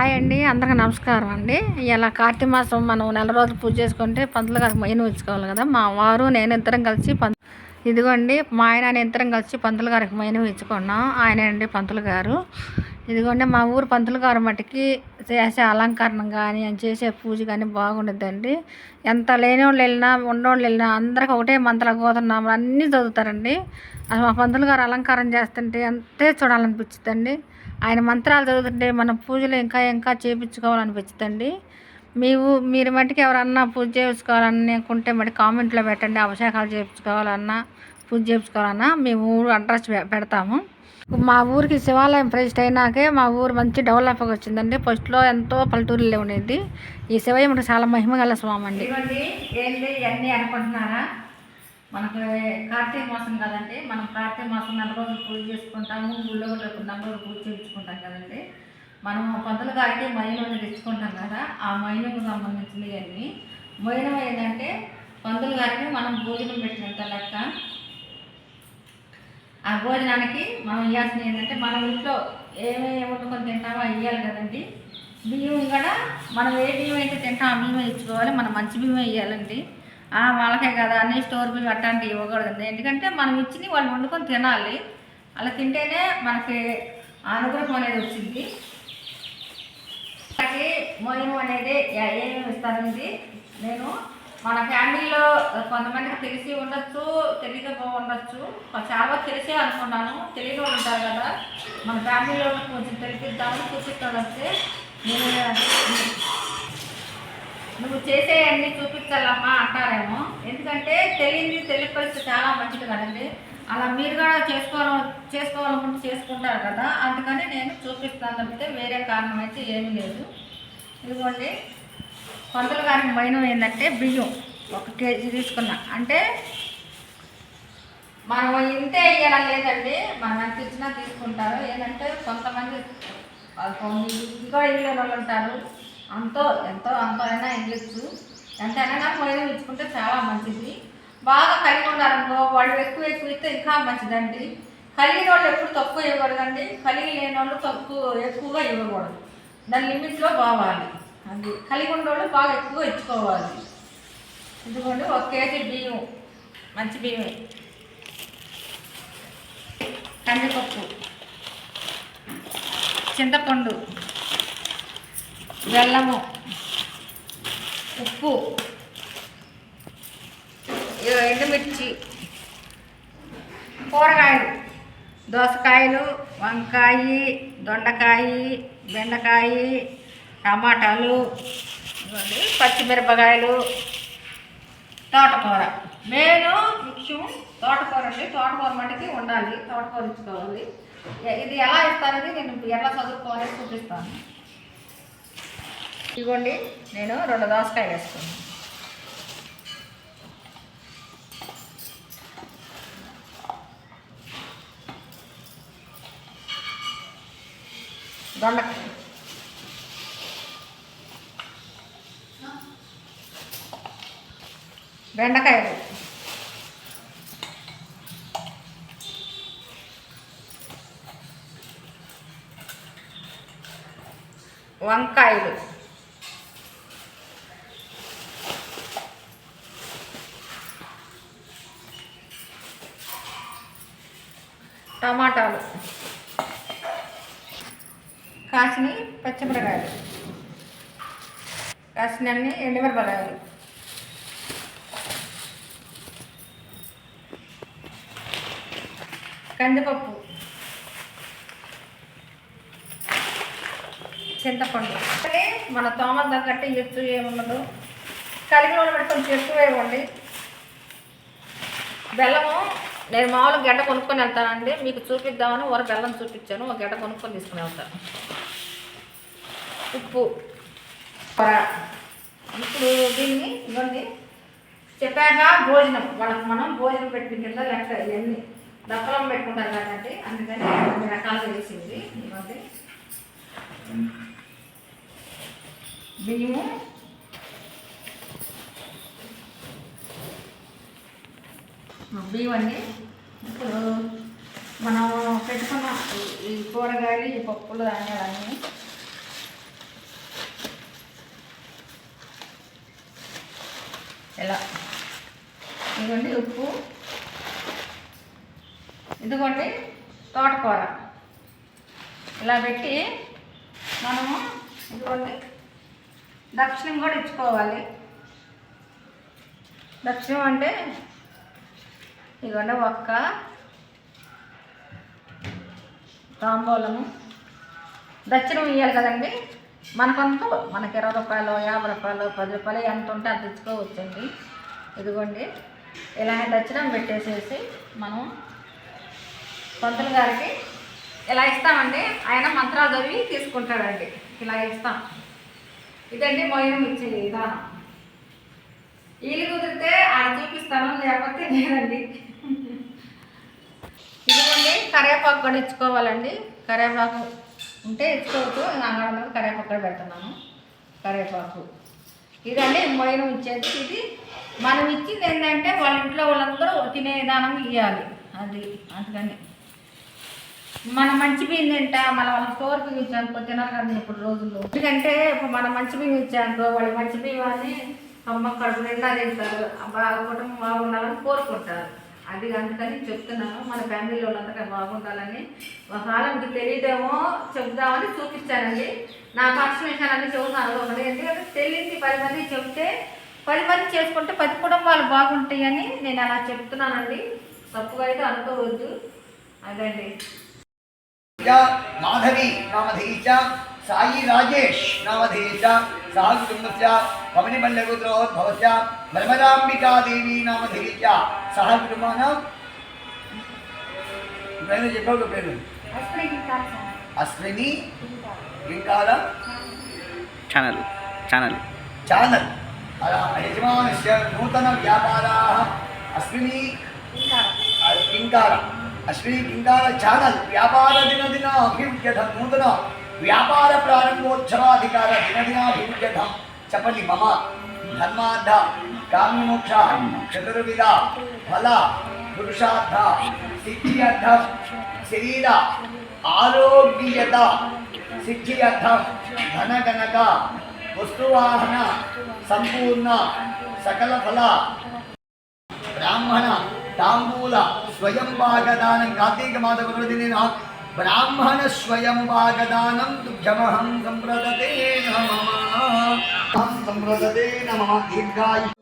Hi అండి అందరికీ నమస్కారం అండి. ఇలా కార్తీక మాసం మనం నెల రోజులు పూజ చేసుకుంటే పంతులు గారికి మెయిన్ ఇచ్చుకోవాలి కదా. మా వారు నేను ఇద్దరం కలిసి పం ఇదిగోండి మా ఆయన నేను ఇద్దరం కలిసి పంతులు గారికి మైను ఇచ్చుకున్నాం. ఆయన అండి పంతులు గారు. ఇదిగోండి మా ఊరు పంతులు గారు మట్టుకి చేసే అలంకరణ కానీ అని చేసే పూజ కానీ బాగుండిద్దండి. ఎంత లేని వాళ్ళు వెళ్ళినా ఉండవాళ్ళు వెళ్ళినా అందరికి ఒకటే మంతల గోతున్నాము అన్నీ చదువుతారండి. అది మా పంతులు గారు అలంకారం చేస్తుంటే అంతే చూడాలనిపించిందండి ఆయన మంత్రాలు చదువుతుంటే మన పూజలు ఇంకా ఇంకా చేయించుకోవాలనిపించిందండి మీరు మీరు మట్టుకు ఎవరన్నా పూజ చేయించుకోవాలని అనుకుంటే మరి కామెంట్లో పెట్టండి అభిషేకాలు చేయించుకోవాలన్నా పూజ చేయించుకోవాలన్నా మేము ఊరు అడ్రస్ పెడతాము. మా ఊరికి శివాలయం ప్రతిష్ట అయినాకే మా ఊరు మంచి డెవలప్గా వచ్చిందండి. ఫస్ట్లో ఎంతో పల్లెటూరులో ఉండేది. ఈ శివయ్య చాలా మహిమ గల స్వామి అండి ఏంటి ఇవన్నీ అనుకుంటున్నారా? మనకు కార్తీక మాసం కదండి మనం కార్తీక మాసం నెల రోజులు పూజ చేసుకుంటాము ఊళ్ళో కూడా నెల రోజులు పూజ చేయించుకుంటాం కదండి. మనం పంతులు గారికి మైనం తెచ్చుకుంటాం కదా ఆ మైనంకు సంబంధించినవి అన్నీ. మైనం ఏంటంటే పంతులు గారికి మనం భోజనం పెట్టినంత లెక్క. ఆ భోజనానికి మనం ఇవ్వాల్సింది ఏంటంటే మనం ఇంట్లో ఏమేమి వండుకొని తింటామో ఇవ్వాలి కదండి. బియ్యం కూడా మనం ఏ బియ్యం అయితే తింటామో ఆ బియ్యమే ఇచ్చుకోవాలి మనం మంచి బియ్యమే ఇవ్వాలండి వాళ్ళకే కదా అన్ని స్టోర్ బిల్ అట్లాంటివి ఇవ్వకూడదండి. ఎందుకంటే మనం ఇచ్చి వాళ్ళు వండుకొని తినాలి. అలా తింటేనే మనకి అనుగ్రహం అనేది వచ్చింది. మనకి మోయం అనేది ఏమేమి ఇస్తానండి నేను మన ఫ్యామిలీలో కొంతమందికి తెలిసి ఉండొచ్చు తెలియక ఉండొచ్చు. చాలా తెలిసే అనుకున్నాను. తెలియక ఉంటారు కదా. మన ఫ్యామిలీలో కొంచెం తెలిపిద్దాము చూపిస్తాను వస్తే నేను నువ్వు చేసే అన్ని చూపించాలమ్మా అంటారేమో. ఎందుకంటే తెలియని తెలియపరిస్తే చాలా మంచిది కదండి. అలా మీరు కూడా చేసుకోవాలి చేసుకోవాలనుకుంటే చేసుకుంటారు కదా. అందుకని నేను చూపిస్తాను తప్పితే వేరే కారణం అయితే ఏమీ లేదు. ఇదిగోండి. పంతులు గారికి మైనం ఏంటంటే బియ్యం. ఒక కేజీ తీసుకున్నా. అంటే మనం ఇంతే వేయాలని లేదండి. మనం ఎంత ఇచ్చినా తీసుకుంటారు. ఏంటంటే కొంతమంది ఇంకా ఇల్లు వాళ్ళు ఉంటారు. అంతో ఎంతో అంతో అయినా ఇవ్వచ్చు ఎంతైనా నాకు ఇచ్చుకుంటే చాలా మంచిది. బాగా కలిగి ఉన్నారనుకో వాళ్ళు ఎక్కువ ఎక్కువ ఇస్తే ఇంకా మంచిదండి. కలిగిన వాళ్ళు ఎప్పుడు తక్కువ ఇవ్వకూడదండి. కలిగి లేని వాళ్ళు తక్కువ ఎక్కువగా ఇవ్వకూడదు. దాని లిమిట్లో బావాలి అది కలిగి ఉన్న వాళ్ళు బాగా ఎక్కువ ఇచ్చుకోవాలి. ఎందుకంటే ఒక కేజీ బియ్యం. మంచి బియ్యమే. కందిపప్పు. చింతపండు. బెల్లము ఉప్పు ఎండుమిర్చి కూరగాయలు దోసకాయలు వంకాయ దొండకాయ బెండకాయ టమాటాలు పచ్చిమిరపకాయలు తోటకూర. మేము ముఖ్యం తోటకూర అండి. తోటకూర మటుకి ఉండాలి తోటకూర ఇచ్చుకోవాలి ఇది ఎలా ఇస్తానని నేను ఎలా చదువుకోవాలని చూపిస్తాను. ఇదిగోండి నేను రెండు దోసకాయలు వేసుకున్నాను. దొండకాయ. బెండకాయలు. వంకాయలు. టమాటాలు. కాసిన పచ్చిమిరకాయలు. కాసినన్ని ఎండుమిరపకాయలు. కందిపప్పు. చింతపండు. అంటే మన తోమ తగ్గట్టు ఎత్తు ఏముండదు. కలిగిన వాళ్ళు పెట్టి కొంచెం ఎక్కువ బెల్లము నేను మామూలుగా గడ్డ కొనుక్కొని వెళ్తానండి. మీకు చూపిద్దామని ఒక బెల్లం చూపించాను. ఒక గడ్డ కొనుక్కొని తీసుకుని వెళ్తాను. ఉప్పు. కూర. ఇప్పుడు దీన్ని ఇవ్వండి. చెప్పాక భోజనం. వాళ్ళకి మనం భోజనం పెట్టిన కింద లెక్క ఇవన్నీ. దప్పలం పెట్టుకుంటారు కాబట్టి అందుకని అన్ని రకాలుగా వేసింది. ఇవ్వండి. బియ్యము బియ్యండి ఇప్పుడు మనం పెట్టుకున్న ఈ కూరగాయలు ఈ పప్పులు ధాన్యాలన్నీ ఎలా ఇదిగోండి ఉప్పు. ఇదిగోండి తోటకూర. ఇలా పెట్టి మనము ఇదిగోండి దక్షిణం కూడా ఇచ్చుకోవాలి. దక్షిణం అంటే ఇదిగోండి ఒక్క తాంబూలము. దక్షిణం ఇవ్వాలి కదండి? మనకంత మనకి ఇరవై రూపాయలు యాభై రూపాయలు పది రూపాయలు ఎంత ఉంటే అంత ఇచ్చుకోవచ్చండి. ఇదిగోండి ఇలానే దక్షిణం పెట్టేసేసి మనం పంతుల గారికి ఇలా ఇస్తామండి. ఆయన మంత్రాలు చదివి తీసుకుంటాడండి. ఇలా ఇస్తాం. ఇదండి మొయ్యం ఇచ్చే విధానం వీళ్ళు కుదిరితే ఆయన చూపిస్తాను లేకపోతే లేదండి. ఇదిగోండి కరివేపాకు కూడా ఇచ్చుకోవాలండి. కరివేపాకు ఉంటే ఇచ్చుకోవచ్చు. అంగడి కరివేపాకు కూడా పెడుతున్నాము కరివేపాకు. ఇదండి మొయ్యం ఇచ్చేది. ఇది మనం ఇచ్చింది ఏంటంటే వాళ్ళ ఇంట్లో వాళ్ళందరూ తినే విధానం ఇవ్వాలి అది అందుకని. మన మంచి బియ్యం తింటా మన వాళ్ళ స్టోర్ బియ్యం ఇచ్చానుకో తినాలి కదండి ఇప్పుడు రోజుల్లో. ఎందుకంటే ఇప్పుడు మన మంచి బియ్యం ఇచ్చానుకో వాళ్ళు మంచి బియ్యాన్ని అమ్మ కడుపు నిండా తింటారు. బాగా కుటుంబం బాగుండాలని కోరుకుంటారు. అది అందుకని చెప్తున్నాను. మన ఫ్యామిలీలో వాళ్ళంతా బాగుండాలని. మా కాలం మీకు తెలియదేమో చెప్దామని చూపించానండి నా కాన్స్టిట్యూషన్ అన్ని చెబుతాను అనుకోండి ఎందుకంటే తెలియని పది మంది చెప్తే పది మంది చేసుకుంటే పది కుటుంబాలు బాగుంటాయని నేను అలా చెప్తున్నానండి. తప్పుగా అయితే అనుకోవద్దు. అదండి. మాధవి నామధీచ సాయి రాజేష్ నామధీచ राजेश नामधेयी च सह कुटुम्बस्य पवनिमल्लगोत्रोद्भवस्य ब्रह्मदाम्बिका देवी नामधेयी च सह कुटुम्बानां పేరు చెప్పాడు పేరు Ashwini Kinkala channel channel channel అలా యజమానస్య నూతన వ్యాపారాः అశ్విని కింకార అశ్విని కింకార ఛానల్ వ్యాపార దినదిన అభివృద్ధ్యర్థం నూతన వ్యాపార ప్రారంభోత్సవాధికార దినదినాభివృద్ధ్యర్థం చెప్పండి మమ ధర్మార్థ కామ్యమోక్ష చతుర్విధ ఫల పురుషార్థ సిద్ధ్యర్థ శరీర ఆరోగ్యత సిద్ధ్యర్థం ధనగనక వస్తువాహన సంపూర్ణ సకల ఫల బ్రాహ్మణ తాంబూల స్వయం భాగదానం కార్తీక మాత పర్వదిన ब्राह्मण स्वयं वागदानं दुःखमहं संप्रदते नमः। संप्रदते नमः दीर्घायु